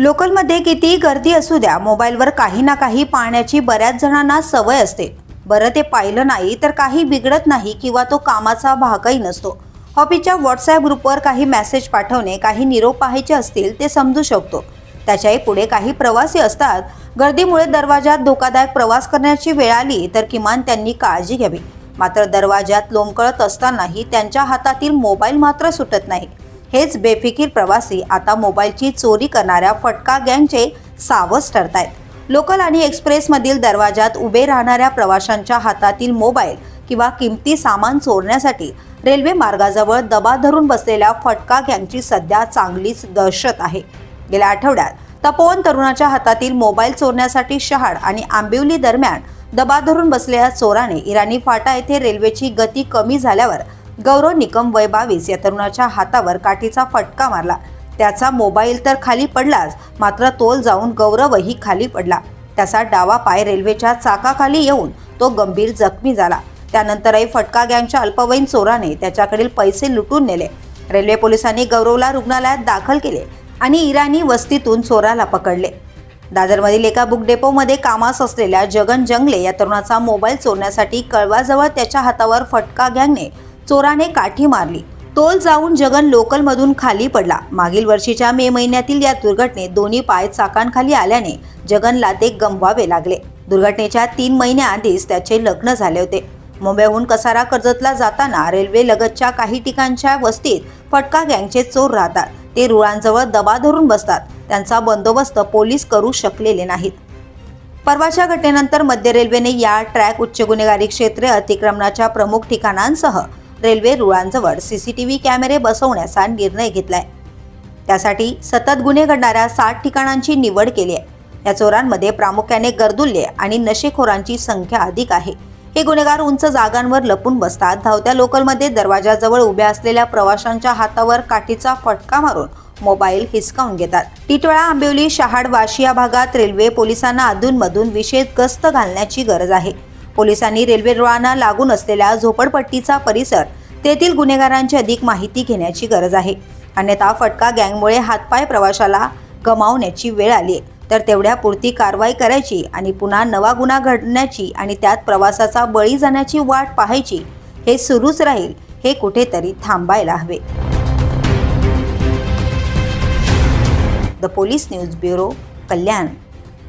लोकलमध्ये कितीही गर्दी असू द्या मोबाईलवर काही ना काही पाहण्याची बऱ्याच जणांना सवय असते. बरं ते पाहिलं नाही तर काही बिघडत नाही किंवा तो कामाचा भागही नसतो. हॉबीच्या व्हॉट्सॲप ग्रुपवर काही मेसेज पाठवणे काही निरोप पाहायचे असतील ते समजू शकतो. त्याच्याही पुढे काही प्रवासी असतात. गर्दीमुळे दरवाजात धोकादायक प्रवास करण्याची वेळ आली तर किमान त्यांनी काळजी घ्यावी. मात्र दरवाजात लोंबकळत असतानाही त्यांच्या हातातील मोबाईल मात्र सुटत नाही. हेच बेफिकीर प्रवासी आता मोबाईलची चोरी करणाऱ्या फटका गँगचे सावस ठरतायत. लोकल आणि एक्सप्रेसमधील दरवाजात उभे राहणाऱ्या प्रवाशांच्या हातातील मोबाईल किंवा किमती सामान चोरण्यासाठी रेल्वे मार्गाजवळ दबा धरून बसलेल्या फटका गँगची सध्या चांगलीच दहशत आहे. गेल्या आठवड्यात तपोवन तरुणाच्या हातातील मोबाईल चोरण्यासाठी शहाड आणि आंबिवली दरम्यान दबा धरून बसलेल्या चोराने इराणी फाटा येथे रेल्वेची गती कमी झाल्यावर गौरव निकम वय बावीस या तरुणाच्या हातावर काठीचा फटका मारला. त्याचा मोबाईल तर खाली पडलाच मात्र तोल जाऊन गौरवही खाली पडला. त्याचा डावा पाय रेल्वेच्या चाकाखाली येऊन तो गंभीर जखमी झाला. त्यानंतरही फटका गँगच्या अल्पवयीन चोराने त्याच्याकडील पैसे लुटून नेले. रेल्वे पोलिसांनी गौरवला रुग्णालयात दाखल केले आणि इराणी वस्तीतून चोराला पकडले. दादरमधील एका बुक डेपोमध्ये कामास असलेल्या जगन जंगले या तरुणाचा मोबाईल चोरण्यासाठी कळवाजवळ त्याच्या हातावर फटका गँगने चोराने काठी मारली. तोल जाऊन जगन लोकलमधून खाली पडला. मागील वर्षीच्या मे महिन्यातील या दुर्घटनेत दोन्ही पाय चाकांखाली आल्याने जगनला ते गमवावे लागले. दुर्घटनेच्या तीन महिन्याआधीच त्याचे लग्न झाले होते. मुंबईहून कसारा कर्जतला जाताना रेल्वे लगतच्या काही ठिकाणच्या वस्तीत फटका गँगचे चोर राहतात. ते रुळांजवळ दबा धरून बसतात. त्यांचा बंदोबस्त पोलीस करू शकलेले नाहीत. परवाच्या घटनेनंतर मध्य रेल्वेने या ट्रॅक उच्च गुन्हेगारी क्षेत्रे अतिक्रमणाच्या प्रमुख ठिकाणांसह रेल्वे रुळांजवळ सीसीटीव्ही कॅमेरे बसवण्याचा निर्णय घेतलाय. त्यासाठी सतत गुन्हे घडणाऱ्या साठ ठिकाणांची निवड केली आहे. या चोरांमध्ये प्रामुख्याने गर्दुल्ले आणि नशेखोरांची संख्या अधिक आहे. हे गुन्हेगार उंच जागांवर लपून बसतात. धावत्या लोकलमध्ये दरवाजाजवळ उभ्या असलेल्या प्रवाशांच्या हातावर काठीचा फटका मारून मोबाईल हिसकावून घेतात. टिटवाळा आंबिवली शहाड वाशी या भागात रेल्वे पोलिसांना अधूनमधून विशेष गस्त घालण्याची गरज आहे. पोलिसांनी रेल्वे रुळांना लागून असलेल्या झोपडपट्टीचा परिसर तेथील गुन्हेगारांची अधिक माहिती घेण्याची गरज आहे. अन्यथा फटका गँगमुळे हातपाय प्रवाशाला गमावण्याची वेळ आली तर तर तेवढ्यापुरती कारवाई करायची आणि पुन्हा नवा गुन्हा घडण्याची आणि त्यात प्रवासाचा बळी जाण्याची वाट पाहायची हे सुरूच राहील हे कुठेतरी थांबायला हवे. The police news bureau Kalyan.